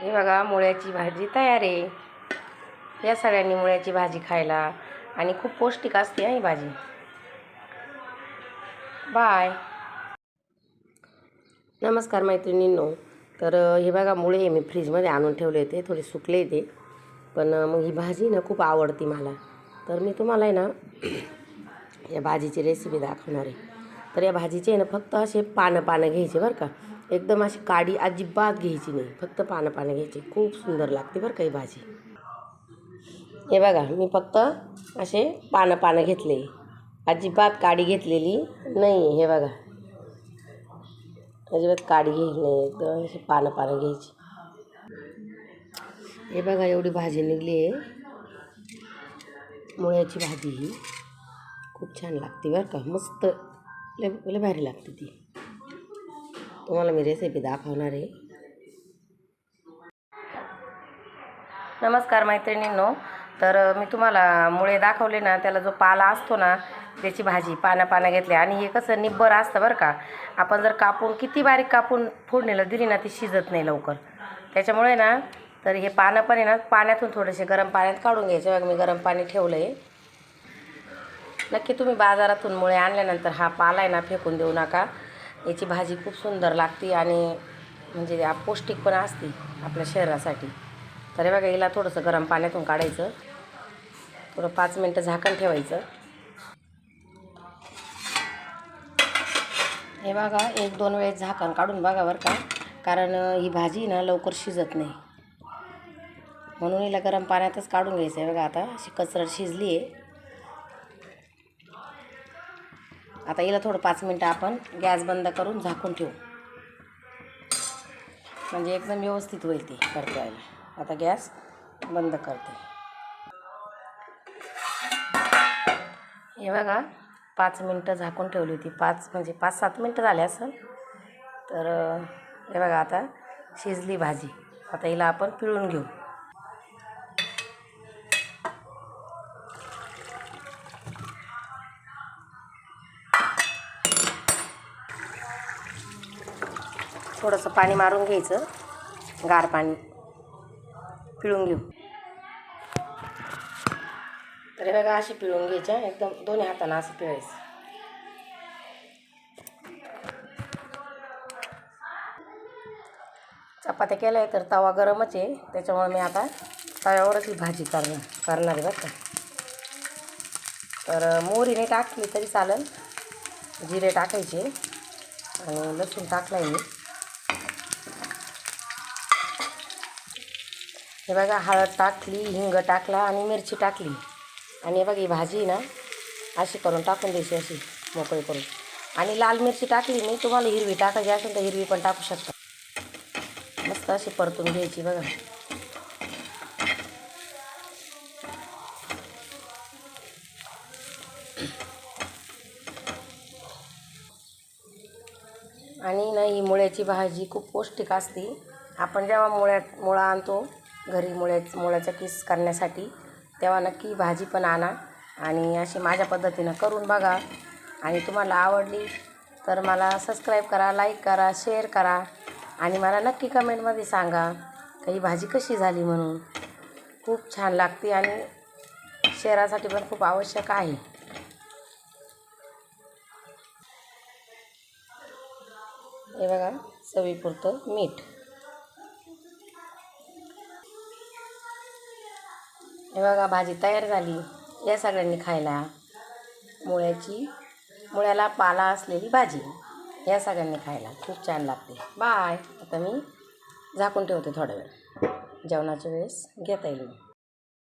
हे बघा मुळ्याची भाजी तयार आहे. या सगळ्यांनी मुळ्याची भाजी खायला. आणि खूप पौष्टिक असते ही भाजी. बाय. नमस्कार मैत्रिणींनो. तर हे बघा मुळे मी फ्रीजमध्ये आणून ठेवले होते. थोडे सुकले ते. पण मग ही भाजी ना खूप आवडती मला. तर मी तुम्हाला आहे ना या भाजीची रेसिपी दाखवणार आहे. तर या भाजीचे आहे ना फक्त असे पानं पानं घ्यायचे बरं का. एकदम अशी काडी अजिबात घ्यायची नाही. फक्त पानं पानं घ्यायची. खूप सुंदर लागते बरं का ही भाजी. हे बघा मी फक्त असे पानं पानं घेतले. अजिबात काडी घेतलेली नाही. हे बघा. अजिबात काडी घ्यायची नाही. एकदम अशी पानं पानं घ्यायची. हे बघा एवढी भाजी निघली आहे. मुळ्याची भाजी ही. खूप छान लागते बरं का. मस्त. लय लय भारी लागते ती. तुम्हाला मी रेसिपी दाखवणार आहे. नमस्कार मैत्रिणींनो. तर मी तुम्हाला मुळे दाखवले ना त्याला जो पाला असतो ना त्याची भाजी पानं पानं घेतले. आणि हे कसं निब्बर असतं बरं का आपण जर कापून किती बारीक कापून फोडणीला दिली ना ती शिजत नाही लवकर. त्याच्यामुळे ना तर हे पानं पण आहे ना पाण्यातून थोडेसे गरम पाण्यात काढून घ्यायचे. बघा मी गरम पाणी ठेवलं आहे नक्की तुम्ही बाजारातून मुळे आणल्यानंतर हा पाला आहे ना फेकून देऊ नका. याची भाजी खूप सुंदर लागते आणि म्हणजे पौष्टिक पण असते आपल्या शरीरासाठी. तर हे बघा हिला थोडंसं गरम पाण्यातून काढायचं. थोडं पाच मिनटं झाकण ठेवायचं. हे बघा एक दोन वेळेस झाकण काढून बघा बरं का. कारण ही भाजी ना लवकर शिजत नाही. म्हणून हिला गरम पाण्यातच काढून घ्यायचं आहे बघा आता. अशी कचरट शिजली आहे आता हिला थोडं पाच मिनटं आपण गॅस बंद करून झाकून ठेवू. म्हणजे एकदम व्यवस्थित होईल ती परतवायला आता गॅस बंद करते. हे बघा पाच मिनटं झाकून ठेवली होती. पाच म्हणजे पाच सात मिनटं झाले असेल. तर हे बघा आता शिजली भाजी. आता हिला आपण पिळून घेऊ. थोडंसं पाणी मारून घ्यायचं. गार पाणी. पिळून घेऊ. तर हे बघा अशी पिळून घ्यायच्या एकदम दोन्ही हातानं असं पिळायचं. चपात्या केल्या तर तवा गरमच आहे. त्याच्यामुळे मी आता तव्यावरच ही भाजी करणार करणार आहे बरं तर मोहरीने टाकली तरी चालेल. जिरे टाकायचे. आणि लसूण टाकला आहे मी. हे बघा हळद टाकली हिंग टाकला आणि मिरची टाकली. आणि हे बघा ही भाजी ना अशी करून टाकून द्यायची अशी मोकळी करून. आणि लाल मिरची टाकली मी तुम्हाला हिरवी टाकायची असेल तर हिरवी पण टाकू शकता. मस्त अशी परतून घ्यायची बघा. आणि ना ही मुळ्याची भाजी खूप पौष्टिक असते. आपण जेव्हा मुळ्यात मुळा आणतो घरी मुळ्याच मुळ्याचा किस करण्यासाठी तेव्हा नक्की भाजी पण आणा आणि अशी माझ्या पद्धतीनं करून बघा. आणि तुम्हाला आवडली तर मला सबस्क्राईब करा लाईक करा शेअर करा आणि मला नक्की कमेंटमध्ये सांगा काही भाजी कशी झाली म्हणून. खूप छान लागते आणि शेअरासाठी पण खूप आवश्यक आहे. हे बघा चवीपुरतं मीठ. हे बघा भाजी तयार झाली. या सगळ्यांनी खायला. मुळ्याची मुळ्याला पाला असलेली भाजी. या सगळ्यांनी खायला. खूप छान लागते. बाय आता मी झाकून ठेवते थोडा वेळ. जेवणाच्या वेळेस घेता येईल.